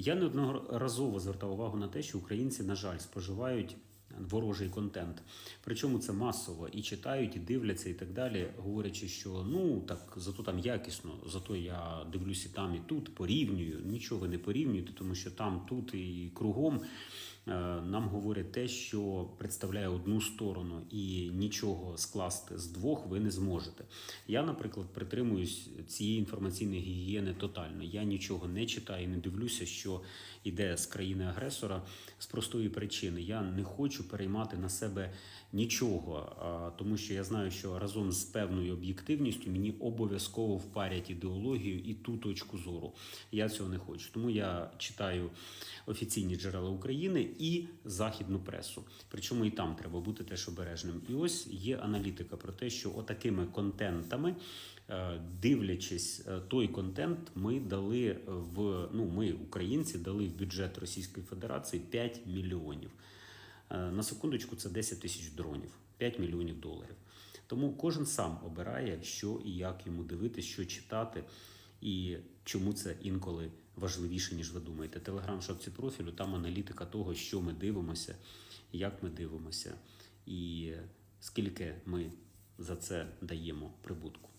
Я неодноразово звертав увагу на те, що українці, на жаль, споживають ворожий контент. Причому це масово і читають, і дивляться, і так далі, говорячи, що ну так зато там якісно, зато я дивлюся там і тут, порівнюю. Нічого не порівнюєте, тому що там, тут і кругом. Е, Нам говорять те, що представляє одну сторону, і нічого скласти з двох ви не зможете. Я, наприклад, притримуюсь цієї інформаційної гігієни тотально. Я нічого не читаю, не дивлюся, що йде з країни-агресора з простої причини. Я не хочу переймати на себе нічого, тому що я знаю, що разом з певною об'єктивністю мені обов'язково впарять ідеологію і ту точку зору. Я цього не хочу. Тому я читаю офіційні джерела України і західну пресу. Причому і там треба бути теж обережним. І ось є аналітика про те, що отакими контентами, е, дивлячись е, той контент, ми дали в ну, ми, українці, дали в бюджет Російської Федерації 5 мільйонів. Е, На секундочку, це 10 тисяч дронів, 5 мільйонів доларів. Тому кожен сам обирає, що і як йому дивитись, що читати, і чому це інколи важливіше, ніж ви думаєте. Телеграм шапці профілю, там аналітика того, що ми дивимося, як ми дивимося, і скільки ми за це даємо прибутку.